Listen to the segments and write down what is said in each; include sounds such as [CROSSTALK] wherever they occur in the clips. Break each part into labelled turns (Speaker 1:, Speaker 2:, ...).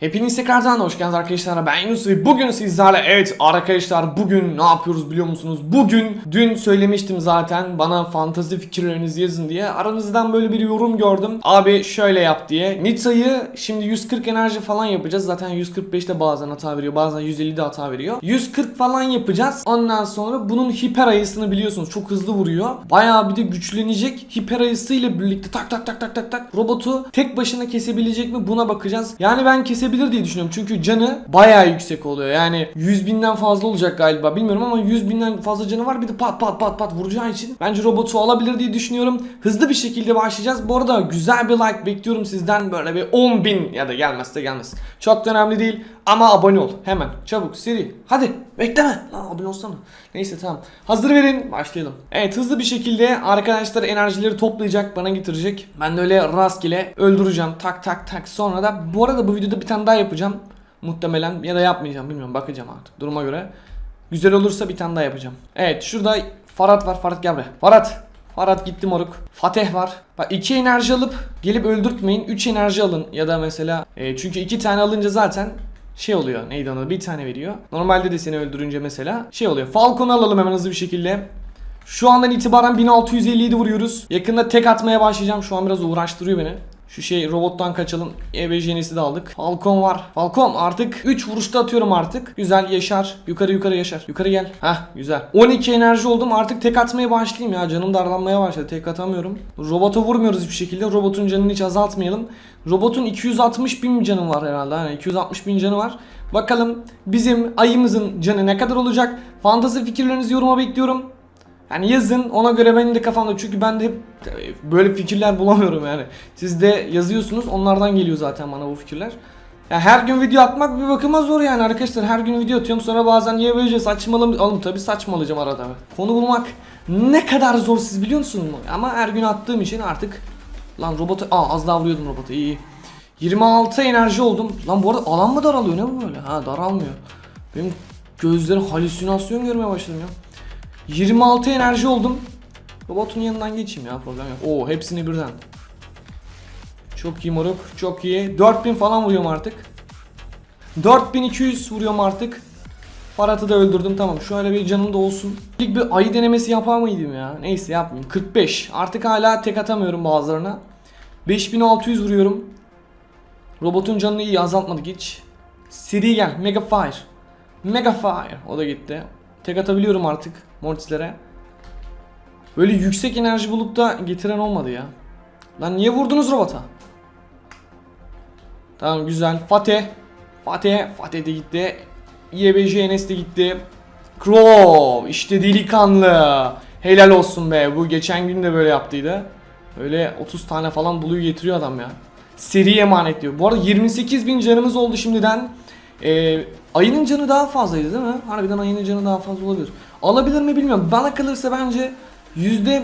Speaker 1: Hepiniz tekrardan hoş geldiniz arkadaşlar. Ben Yunus ve bugün sizlerle evet arkadaşlar bugün ne yapıyoruz biliyor musunuz? Bugün dün söylemiştim zaten bana fantazi fikirlerinizi yazın diye. Aranızdan böyle bir yorum gördüm. Abi şöyle yap diye. Nitsa'yı şimdi 140 enerji falan yapacağız. Zaten 145'te bazen hata veriyor. Bazen 150'de hata veriyor. 140 falan yapacağız. Ondan sonra bunun hiper ayısını biliyorsunuz. Çok hızlı vuruyor. Bayağı bir de güçlenecek. Hiper ayısıyla birlikte tak tak tak tak tak tak robotu tek başına kesebilecek mi buna bakacağız. Yani ben kesebilir diye düşünüyorum. Çünkü canı bayağı yüksek oluyor. Yani 100 binden fazla olacak galiba. Bilmiyorum ama 100 binden fazla canı var. Bir de pat pat pat pat vuracağı için bence robotu alabilir diye düşünüyorum. Hızlı bir şekilde başlayacağız. Bu arada güzel bir like bekliyorum sizden. Böyle bir 10 bin ya da gelmezse gelmez. Çok da önemli değil. Ama abone ol. Hemen. Çabuk. Seri. Hadi. Bekleme. Lan abone olsana. Neyse tamam. Hazır verin. Başlayalım. Evet hızlı bir şekilde arkadaşlar enerjileri toplayacak. Bana getirecek. Ben de öyle rastgele öldüreceğim. Tak tak tak. Sonra da bu arada bu videoda bir tane daha yapacağım. Muhtemelen ya da yapmayacağım. Bilmiyorum. Bakacağım artık. Duruma göre. Güzel olursa bir tane daha yapacağım. Evet şurada Farhat var. Farhat gel buraya. Farhat. Farhat gitti moruk. Fateh var. Bak 2 enerji alıp gelip öldürtmeyin. 3 enerji alın. Ya da mesela e, çünkü 2 tane alınca zaten şey oluyor. Neydi onu? Bir tane veriyor. Normalde de seni öldürünce mesela şey oluyor. Falcon'u alalım hemen hızlı bir şekilde. Şu andan itibaren 1657 vuruyoruz. Yakında tek atmaya başlayacağım. Şu an biraz uğraştırıyor beni. Şu şey robottan kaçalım. EB jenisi de aldık. Falcon var. Falcon artık 3 vuruşta atıyorum artık. Güzel yaşar. Yukarı yukarı yaşar. Yukarı gel. Hah güzel. 12 enerji oldum. Artık tek atmaya başlayayım ya. Canım darlanmaya başladı. Tek atamıyorum. Robota vurmuyoruz hiçbir şekilde. Robotun canını hiç azaltmayalım. Robotun 260 bin canı var herhalde. Yani 260 bin canı var. Bakalım bizim ayımızın canı ne kadar olacak? Fantezi fikirlerinizi yoruma bekliyorum. Yani yazın ona göre benim de kafamda çünkü ben de hep böyle fikirler bulamıyorum yani. Siz de yazıyorsunuz onlardan geliyor zaten bana bu fikirler. Ya her gün video atmak bir bakıma zor yani arkadaşlar. Her gün video atıyorum sonra bazen niye böyle saçmalım alım tabi saçmalayacağım arada. Konu bulmak ne kadar zor siz biliyor musunuz? Ama her gün attığım için artık lan robotu aa az daha vuruyordum robotu iyi. 26 enerji oldum. Lan bu arada alan mı daralıyor ne bu böyle? Ha daralmıyor. Benim gözlerim halüsinasyon görmeye başladım ya. 26 enerji oldum. Robotun yanından geçeyim ya problem yok. Oo hepsini birden. Çok iyi moruk. Çok iyi. 4000 falan vuruyorum artık. 4200 vuruyorum artık. Farhat'ı da öldürdüm tamam. Şöyle bir canım da olsun. İlk bir ayı denemesi yapar mıydım ya? Neyse yapmayayım. 45. Artık hala tek atamıyorum bazılarına. 5600 vuruyorum. Robotun canını iyi azaltmadık hiç. Seri gel. Mega Fire. Mega Fire. O da gitti. Tek atabiliyorum artık Mortis'lere. Böyle yüksek enerji bulup da getiren olmadı ya. Lan niye vurdunuz robota? Tamam güzel. Fatih. Fatih. Fatih de gitti. YBJ Enes de gitti. Crow. işte delikanlı. Helal olsun be. Bu geçen gün de böyle yaptıydı. Öyle 30 tane falan buluyor getiriyor adam ya. Seri emanet diyor. Bu arada 28 bin canımız oldu şimdiden. Ee, ayının canı daha fazlaydı değil mi? Harbiden ayının canı daha fazla olabilir. Alabilir mi bilmiyorum. Bana kalırsa bence yüzde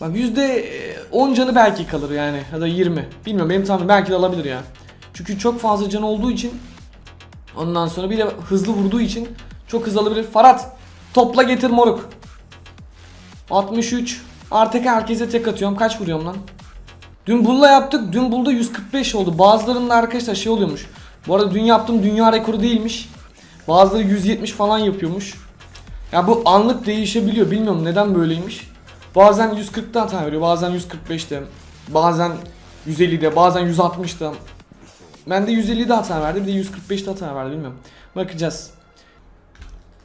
Speaker 1: bak yüzde 10 canı belki kalır yani ya da 20. Bilmiyorum benim tahminim belki de alabilir ya. Çünkü çok fazla canı olduğu için ondan sonra bir de hızlı vurduğu için çok hızlı alabilir. Farhat topla getir moruk. 63 artık herkese tek atıyorum. Kaç vuruyorum lan? Dün bulla yaptık. Dün bulda 145 oldu. Bazılarında arkadaşlar şey oluyormuş. Bu arada dün yaptığım dünya rekoru değilmiş. Bazıları 170 falan yapıyormuş. Ya bu anlık değişebiliyor. Bilmiyorum neden böyleymiş. Bazen 140'ta hata veriyor. Bazen 145'te. Bazen 150'de. Bazen 160'da. Ben de 150'de hata verdi. Bir de 145'te hata verdi. Bilmiyorum. Bakacağız.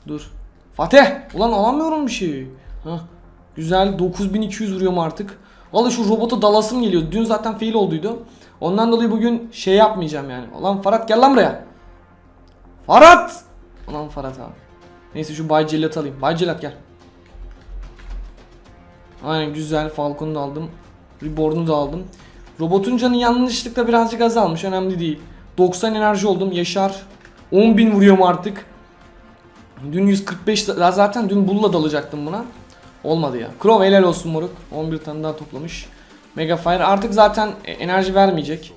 Speaker 1: Dur. Fatih! Ulan alamıyorum bir şey. Hah. Güzel. 9200 vuruyorum artık. Vallahi şu robota dalasım geliyor. Dün zaten fail olduydu. Ondan dolayı bugün şey yapmayacağım yani. Ulan Farhat gel lan buraya. Farhat! Ulan Farhat abi. Neyse şu Bay Cellat alayım. Bay Cellat gel. Aynen güzel. Falcon'u da aldım. Reborn'u da aldım. Robotun canı yanlışlıkla birazcık azalmış. Önemli değil. 90 enerji oldum. Yaşar. 10.000 vuruyorum artık. Dün 145 zaten dün bulla dalacaktım buna. Olmadı ya. Crow helal olsun moruk. 11 tane daha toplamış. Mega Fire artık zaten e, enerji vermeyecek.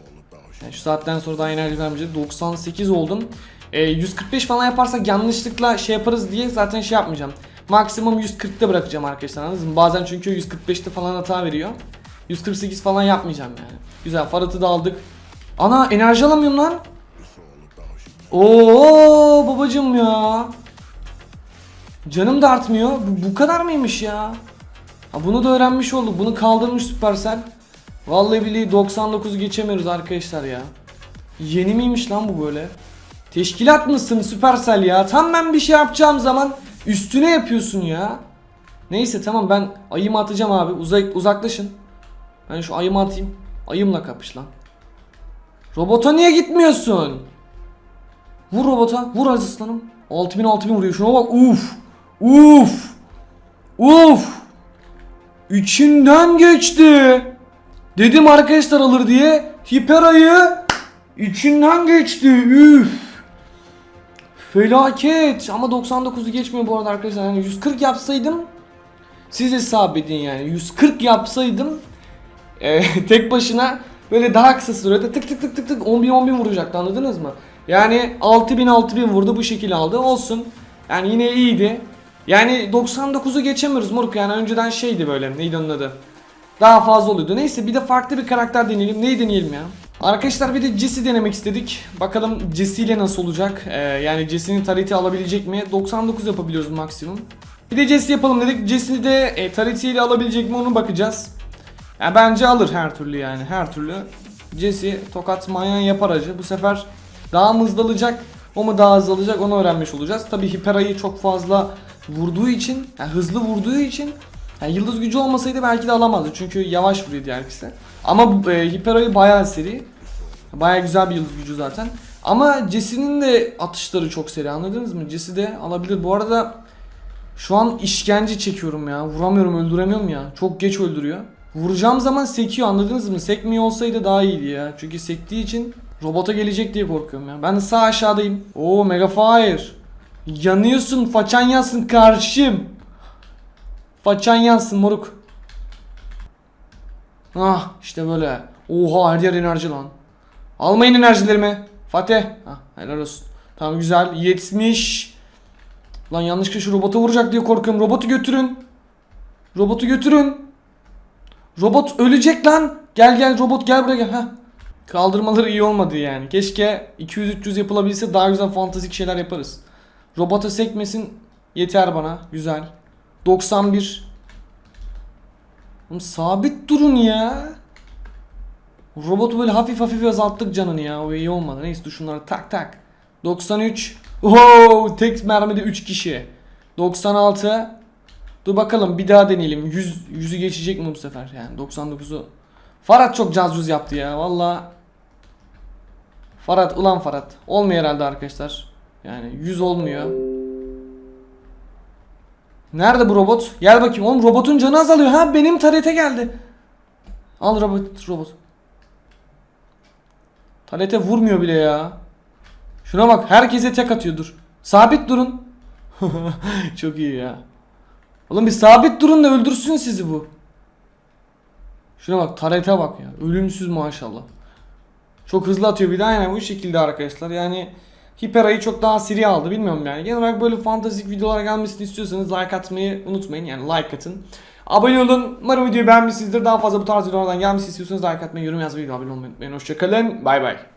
Speaker 1: Yani şu saatten sonra daha enerji vermeyecek. 98 oldum. E, 145 falan yaparsak yanlışlıkla şey yaparız diye zaten şey yapmayacağım. Maksimum 140'ta bırakacağım arkadaşlar anladınız mı? Bazen çünkü 145'te falan hata veriyor. 148 falan yapmayacağım yani. Güzel Farhat'ı da aldık. Ana enerji alamıyorum lan. Oo babacım ya. Canım da artmıyor. Bu, bu kadar mıymış ya? Ha, bunu da öğrenmiş olduk. Bunu kaldırmış Supercell. Vallahi billahi 99'u geçemiyoruz arkadaşlar ya. Yeni miymiş lan bu böyle? Teşkilat mısın Supercell ya? Tam ben bir şey yapacağım zaman üstüne yapıyorsun ya. Neyse tamam ben ayımı atacağım abi. Uzak uzaklaşın. Ben şu ayımı atayım. Ayımla kapış lan. Robota niye gitmiyorsun? Vur robota. Vur Aziz aslanım. 6000 6000 vuruyor. Şuna bak. Uf. Uf. Uf. İçinden geçti. Dedim arkadaşlar alır diye. Hiperayı içinden geçti. Üf. Felaket. Ama 99'u geçmiyor bu arada arkadaşlar. Yani 140 yapsaydım siz hesap edin yani. 140 yapsaydım e, [LAUGHS] tek başına böyle daha kısa sürede tık tık tık tık tık 10 bin 10 bin vuracaktı anladınız mı? Yani 6000 6000 vurdu bu şekilde aldı olsun. Yani yine iyiydi. Yani 99'u geçemiyoruz moruk yani önceden şeydi böyle neydi onun adı? Daha fazla oluyordu. Neyse bir de farklı bir karakter deneyelim. Neyi deneyelim ya? Arkadaşlar bir de Jesse denemek istedik. Bakalım Jesse ile nasıl olacak? Ee, yani Jesse'nin tarihti alabilecek mi? 99 yapabiliyoruz maksimum. Bir de Jesse yapalım dedik. Jesse'ni de e, tarihtiyle alabilecek mi onu bakacağız. Ya bence alır her türlü yani her türlü. Jesse tokat manyan yapar acı. Bu sefer daha mı hızlı alacak? O mu daha hızlı alacak onu öğrenmiş olacağız. Tabi Hipera'yı çok fazla vurduğu için, yani hızlı vurduğu için yani yıldız gücü olmasaydı belki de alamazdı. Çünkü yavaş vuruyor diğer ikisi. Ama e, Hipera'yı bayağı seri. Bayağı güzel bir yıldız gücü zaten. Ama Jesse'nin de atışları çok seri anladınız mı? Jesse de alabilir. Bu arada şu an işkence çekiyorum ya. Vuramıyorum, öldüremiyorum ya. Çok geç öldürüyor. Vuracağım zaman sekiyor anladınız mı? Sekmiyor olsaydı daha iyiydi ya. Çünkü sektiği için robota gelecek diye korkuyorum ya. Ben de sağ aşağıdayım. Oo Mega Fire. Yanıyorsun, façan yansın karşım. Façan yansın moruk. Ah işte böyle. Oha her yer enerji lan. Almayın enerjilerimi. Fatih. Ah helal olsun. Tamam güzel. 70. Lan yanlışlıkla şu robota vuracak diye korkuyorum. Robotu götürün. Robotu götürün. Robot ölecek lan. Gel gel robot gel buraya gel. Heh. Kaldırmaları iyi olmadı yani. Keşke 200-300 yapılabilse daha güzel fantastik şeyler yaparız. Robota sekmesin yeter bana. Güzel. 91. Oğlum sabit durun ya. Robotu böyle hafif hafif azalttık canını ya. O iyi olmadı. Neyse dur şunları tak tak. 93. Oo, tek mermide 3 kişi. 96. Dur bakalım bir daha deneyelim. 100 100'ü geçecek mi bu sefer? Yani 99'u. Farhat çok cazcuz yaptı ya. Valla. Farhat ulan Farhat. Olmuyor herhalde arkadaşlar. Yani 100 olmuyor. Nerede bu robot? Gel bakayım. Oğlum robotun canı azalıyor. Ha benim tarete geldi. Al robot robot. Talete vurmuyor bile ya. Şuna bak herkese tek atıyordur. Sabit durun. [LAUGHS] Çok iyi ya. Oğlum bir sabit durun da öldürsün sizi bu. Şuna bak tarete bak ya. Ölümsüz maşallah. Çok hızlı atıyor bir daha yani bu şekilde arkadaşlar. Yani Hipera'yı çok daha seri aldı bilmiyorum yani. Genel olarak böyle fantastik videolar gelmesini istiyorsanız like atmayı unutmayın. Yani like atın. Abone olun. Umarım videoyu beğenmişsinizdir. Daha fazla bu tarz videolardan gelmesini istiyorsanız like atmayı, yorum yazmayı, abone olmayı unutmayın. Hoşçakalın. Bay bay.